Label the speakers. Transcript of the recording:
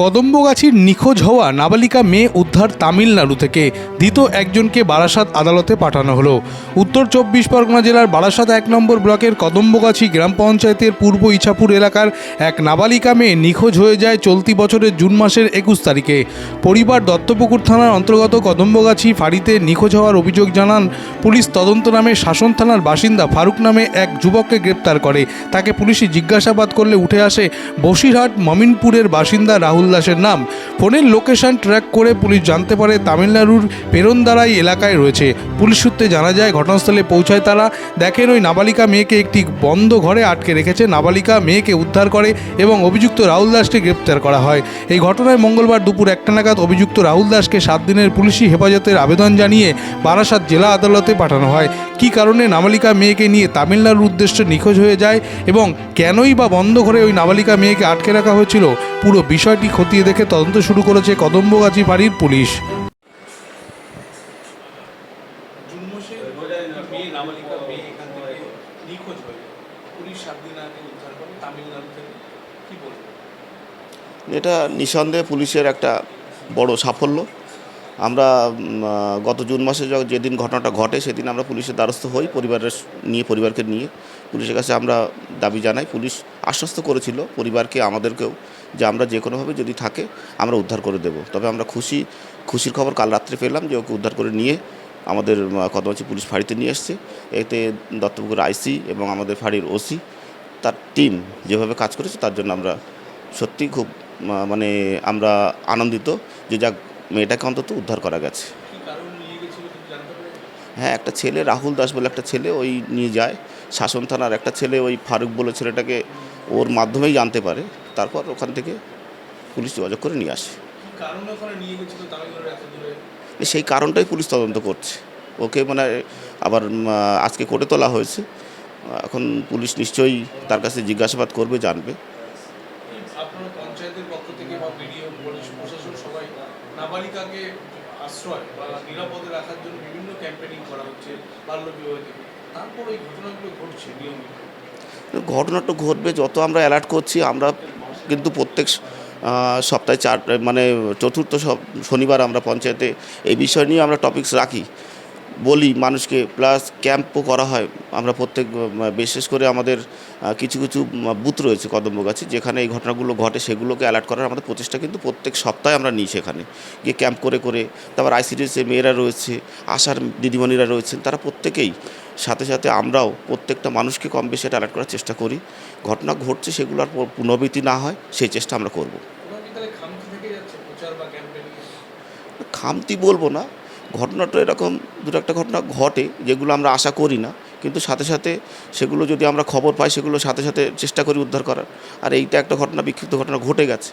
Speaker 1: কদম্বগাছির নিখোঁজ হওয়া নাবালিকা মেয়ে উদ্ধার তামিলনাড়ু থেকে। ধৃত একজনকে বারাসাত আদালতে পাঠানো হলো। উত্তর চব্বিশ পরগনা জেলার বারাসাত এক নম্বর ব্লকের কদম্বগাছি গ্রাম পঞ্চায়েতের পূর্ব ইছাপুর এলাকার এক নাবালিকা মেয়ে নিখোঁজ হয়ে যায় চলতি বছরের জুন মাসের একুশ তারিখে। পরিবার দত্তপুকুর থানার অন্তর্গত কদম্বগাছি ফাঁড়িতে নিখোঁজ হওয়ার অভিযোগ জানান পুলিশ তদন্ত নামে শাসন থানার বাসিন্দা ফারুক নামে এক যুবককে গ্রেপ্তার করে। তাকে পুলিশি জিজ্ঞাসাবাদ করলে উঠে আসে বসিরহাট মমিনপুরের বাসিন্দা রাহুল দাসের নাম ফোনের লোকেশন ট্র্যাক করে পুলিশ জানতে পারে তামিলনাড়ুর পেরনদারাই এলাকায় রয়েছে। পুলিশ সূত্রে জানা যায়, ঘটনাস্থলে পৌঁছায় তারা। দেখেন ওই নাবালিকা মেয়েকে একটি বন্ধ ঘরে আটকে রেখেছে। নাবালিকা মেয়েকে উদ্ধার করে এবং অভিযুক্ত রাহুল দাসকে গ্রেপ্তার করা হয়। এই ঘটনায় মঙ্গলবার দুপুর একটা নাগাদ অভিযুক্ত রাহুল দাসকে সাত দিনের পুলিশি হেফাজতের আবেদন জানিয়ে বারাসাত জেলা আদালতে পাঠানো হয়। কী কারণে নাবালিকা মেয়েকে নিয়ে তামিলনাড়ুর উদ্দেশ্যে নিখোঁজ হয়ে যায় এবং কেনই বা বন্ধ ঘরে ওই নাবালিকা মেয়েকে আটকে রাখা হয়েছিল? পুরো বিষয়টি খতিয়ে দেখে তদন্ত শুরু করেছে কদম্বগাছি বাড়ির পুলিশ।
Speaker 2: এটা নিঃসন্দেহে পুলিশের একটা বড় সাফল্য। আমরা গত জুন মাসে যেদিন ঘটনাটা ঘটে, সেদিন আমরা পুলিশের দ্বারস্থ হই, পরিবারের নিয়ে, পরিবারকে নিয়ে। পুলিশের কাছে আমরা দাবি জানাই, পুলিশ আশ্বস্ত করেছিল পরিবারকে, আমাদেরকেও, যে আমরা যে কোনোভাবে যদি থাকে, আমরা উদ্ধার করে দেব। তবে আমরা খুশি, খুশির খবর কাল রাত্রে পেলাম যে ওকে উদ্ধার করে নিয়ে আমাদের কদমাচি পুলিশ ফাঁড়িতে নিয়ে এসছে। এতে দত্তপুকুর আইসি এবং আমাদের ফাঁড়ির ওসি, তার টিম যেভাবে কাজ করেছে তার জন্য আমরা সত্যি খুব মানে আমরা আনন্দিত যে যাক, মেয়েটাকে অন্তত উদ্ধার করা গেছে
Speaker 3: কি কারণ নিয়ে গেছিল তুমি জানতে পারে
Speaker 2: হ্যাঁ একটা ছেলে রাহুল দাস বলে একটা ছেলে ওই নিয়ে যায় শাসন থানার একটা ছেলে ওই ফারুক বলে ছেলেটাকে ওর মাধ্যমেই জানতে পারে তারপর ওখান থেকে পুলিশ যোগাযোগ করে নিয়ে আসে। সেই কারণটাই পুলিশ তদন্ত করছে। ওকে মানে আবার আজকে করে তোলা হয়েছে। এখন পুলিশ নিশ্চয়ই তার কাছে জিজ্ঞাসাবাদ করবে জানবে।
Speaker 3: পঞ্চায়েতের পক্ষ থেকে বা বিডিও পুলিশ প্রশাসন সবাই নাবালিকাকে আশ্রয় বা নিরাপদে রাখার জন্য বিভিন্ন ক্যাম্পেনিং করা হচ্ছে বাল্য বিবাহ থেকে তারপর এই ঘটনাগুলো ঘটছে নিয়মিত।
Speaker 2: ঘটনাটা ঘটবে, যত আমরা অ্যালার্ট করছি, আমরা কিন্তু প্রত্যেক সপ্তাহে চার মানে চতুর্থ শনিবার আমরা পঞ্চায়েতে এই বিষয় নিয়ে আমরা টপিকস রাখি। বলি মানুষকে প্লাস ক্যাম্পও করা হয়। আমরা প্রত্যেক বিশেষ করে আমাদের কিছু কিছু বুথ রয়েছে কদম্বগাছি যেখানে এই ঘটনাগুলো ঘটে সেগুলোকে অ্যালার্ট করার আমাদের প্রচেষ্টা কিন্তু প্রত্যেক সপ্তাহে আমরা নিই সেখানে। গিয়ে ক্যাম্প করে করে তারপর আইসিডিএসে মেয়েরা রয়েছে আশার দিদিমণিরা রয়েছেন তারা প্রত্যেকেই সাথে সাথে আমরাও প্রত্যেকটা মানুষকে কম বেশি অ্যালার্ট করার চেষ্টা করি। ঘটনা ঘটছে সেগুলো আর পুনরাবৃত্তি না হয় সেই চেষ্টা আমরা করব। খামতি বলব না ঘটনাটা এরকম দুটো একটা ঘটনা ঘটে যেগুলো আমরা আশা করি না, কিন্তু সাথে সাথে সেগুলো যদি আমরা খবর পাই সেগুলো সাথে সাথে চেষ্টা করি উদ্ধার করার। আর এইটা একটা ঘটনা, বিক্ষিপ্ত ঘটনা ঘটে গেছে।